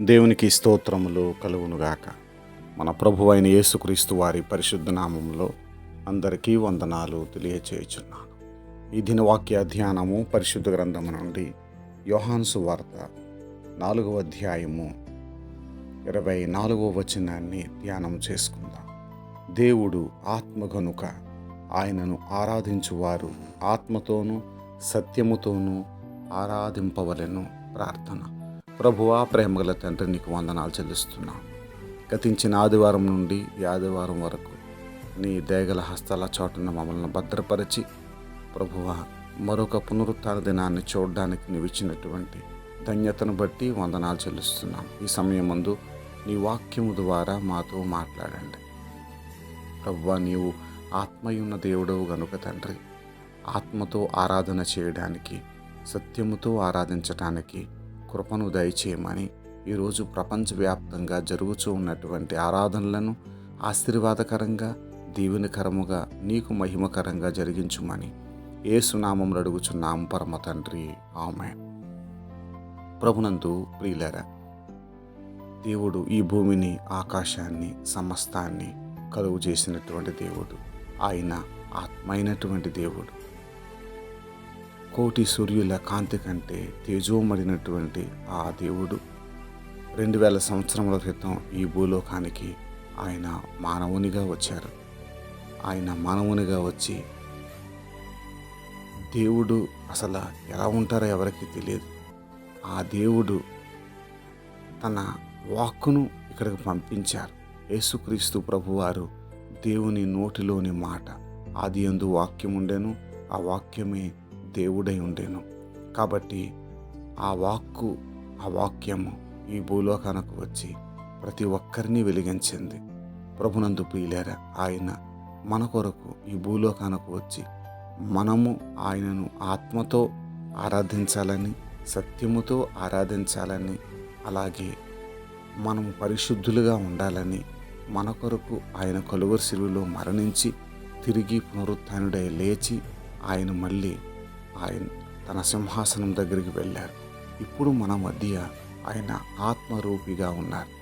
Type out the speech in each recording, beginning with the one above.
దేవునికి స్తోత్రములు కలుగునుగాక. మన ప్రభు అయిన యేసుక్రీస్తు వారి పరిశుద్ధ నామంలో అందరికీ వందనాలు తెలియచేయుచున్నాను. ఈ దినవాక్య ధ్యానము పరిశుద్ధ గ్రంథము నుండి యోహాన్సు వార్త నాలుగవ అధ్యాయము ఇరవై నాలుగవ వచనాన్ని ధ్యానం చేసుకుందాం. దేవుడు ఆత్మ గనుక ఆయనను ఆరాధించువారు ఆత్మతోనూ సత్యముతోనూ ఆరాధింపవలెను ప్రార్థన. ప్రభువా ప్రేమగల తండ్రి నీకు వందనాలు చెల్లిస్తున్నాం గతించిన ఆదివారం నుండి ఈ ఆదివారం వరకు నీ దేగల హస్తాల చోటున మమ్మల్ని భద్రపరిచి ప్రభువా మరొక పునరుత్న దినాన్ని చూడడానికి నీవు ఇచ్చినటువంటి ధన్యతను బట్టి వందనాలు చెల్లిస్తున్నాం ఈ సమయం ముందు నీ వాక్యము ద్వారా మాతో మాట్లాడండి. ప్రభువా నీవు ఆత్మయున్న దేవుడవు గనుక తండ్రి ఆత్మతో ఆరాధన చేయడానికి సత్యముతో ఆరాధించటానికి కృపను దయచేయమని ఈరోజు ప్రపంచవ్యాప్తంగా జరుగుతూ ఉన్నటువంటి ఆరాధనలను ఆశీర్వాదకరంగా దీవెనకరముగా నీకు మహిమకరంగా జరిగించుమని ఏ సునామంలో అడుగుచున్నాం పరమ తండ్రి. ఆమె ప్రభునందు ప్రియులరా దేవుడు ఈ భూమిని ఆకాశాన్ని సమస్తాన్ని కలుగు చేసినటువంటి దేవుడు. ఆయన ఆత్మైనటువంటి దేవుడు. కోటి సూర్యుల కాంతి కంటే తేజోమడినటువంటి ఆ దేవుడు రెండు వేల సంవత్సరముల క్రితం ఈ భూలోకానికి ఆయన మానవునిగా వచ్చారు. ఆయన మానవునిగా వచ్చి దేవుడు అసలు ఎలా ఉంటారో ఎవరికి తెలియదు. ఆ దేవుడు తన వాక్కును ఇక్కడికి పంపించారు. యేసుక్రీస్తు ప్రభువారు దేవుని నోటిలోని మాట ఆది ఎందు వాక్యం ఉండెను ఆ వాక్యమే దేవుడై ఉండేను. కాబట్టి ఆ వాక్కు ఆ వాక్యము ఈ భూలోకానికి వచ్చి ప్రతి ఒక్కరిని వెలిగించింది. ప్రభునందు ప్రియులేరా ఆయన మన కొరకు ఈ భూలోకానికి వచ్చి మనము ఆయనను ఆత్మతో ఆరాధించాలని సత్యముతో ఆరాధించాలని అలాగే మనము పరిశుద్ధులుగా ఉండాలని మన కొరకు ఆయన కలువరి సిలువలో మరణించి తిరిగి పునరుత్డై లేచి ఆయన మళ్ళీ ఆయన తన సింహాసనం దగ్గరికి వెళ్ళారు. ఇప్పుడు మన మధ్య ఆయన ఆత్మరూపిగా ఉన్నారు.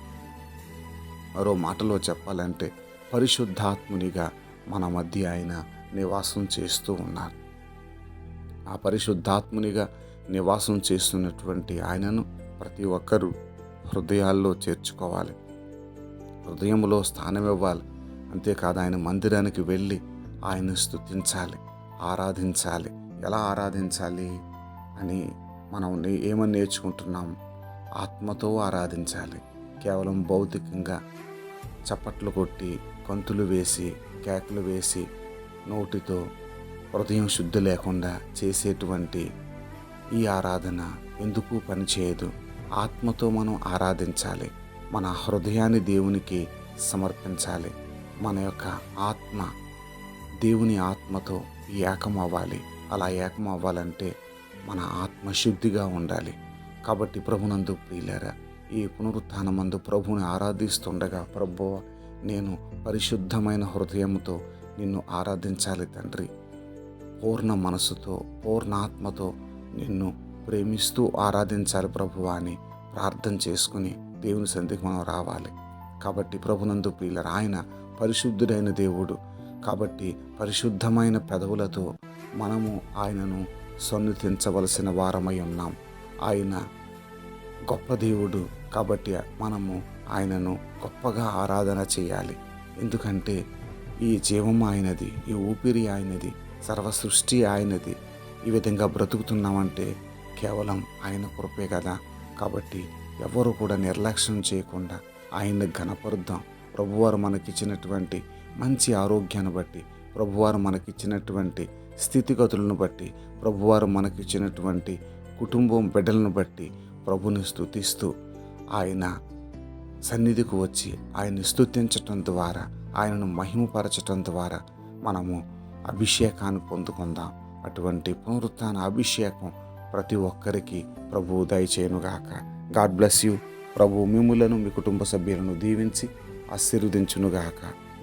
మరో మాటలో చెప్పాలంటే పరిశుద్ధాత్మునిగా మన మధ్య ఆయన నివాసం చేస్తూ ఉన్నారు. ఆ పరిశుద్ధాత్మునిగా నివాసం చేస్తున్నటువంటి ఆయనను ప్రతి ఒక్కరూ హృదయాల్లో చేర్చుకోవాలి. హృదయంలో స్థానం ఇవ్వాలి. అంతేకాదు ఆయన మందిరానికి వెళ్ళి ఆయన స్తుతించాలి ఆరాధించాలి. ఎలా ఆరాధించాలి అని మనం ఏమని నేర్చుకుంటున్నాం? ఆత్మతో ఆరాధించాలి. కేవలం భౌతికంగా చప్పట్లు కొట్టి కంతులు వేసి కేకలు వేసి నోటితో హృదయం శుద్ధి లేకుండా చేసేటువంటి ఈ ఆరాధన ఎందుకు పనిచేయదు? ఆత్మతో మనం ఆరాధించాలి. మన హృదయాన్ని దేవునికి సమర్పించాలి. మన యొక్క ఆత్మ దేవుని ఆత్మతో ఏకం అవ్వాలి అలా ఏకం అవ్వాలంటే మన ఆత్మ శుద్ధిగా ఉండాలి. కాబట్టి ప్రభునందు ప్రియులారా ఈ పునరుత్నమందు ప్రభుని ఆరాధిస్తుండగా ప్రభు నేను పరిశుద్ధమైన హృదయంతో నిన్ను ఆరాధించాలి తండ్రి. పూర్ణ మనసుతో పూర్ణాత్మతో నిన్ను ప్రేమిస్తూ ఆరాధించాలి ప్రభువా అని ప్రార్థన చేసుకుని దేవుని సంధికి మనం రావాలి. కాబట్టి ప్రభునందు ప్రియులరు ఆయన పరిశుద్ధుడైన దేవుడు కాబట్టి పరిశుద్ధమైన పెదవులతో మనము ఆయనను సన్నిధించవలసిన వారమై ఉన్నాం. ఆయన గొప్ప దేవుడు కాబట్టి మనము ఆయనను గొప్పగా ఆరాధన చేయాలి. ఎందుకంటే ఈ జీవం ఆయనది ఈ ఊపిరి ఆయనది సర్వ సృష్టి ఆయనది. ఈ విధంగా బ్రతుకుతున్నామంటే కేవలం ఆయన కృపే కదా. కాబట్టి ఎవరు కూడా నిర్లక్ష్యం చేయకుండా ఆయన్ని ఘనపరుద్దాం. ప్రభువారు మనకిచ్చినటువంటి మంచి ఆరోగ్యాన్ని బట్టి ప్రభువారు మనకిచ్చినటువంటి స్థితిగతులను బట్టి ప్రభువారు మనకిచ్చినటువంటి కుటుంబం బిడ్డలను బట్టి ప్రభుని స్థుతిస్తూ ఆయన సన్నిధికి వచ్చి ఆయన్ని స్థుతించటం ద్వారా ఆయనను మహిమపరచటం ద్వారా మనము అభిషేకాన్ని పొందుకుందాం. అటువంటి పునరుత్న అభిషేకం ప్రతి ఒక్కరికి ప్రభువు దయచేయునుగాక. God bless you. ప్రభు మిమ్ములను మీ కుటుంబ సభ్యులను దీవించి ఆశీర్వదించునుగాక.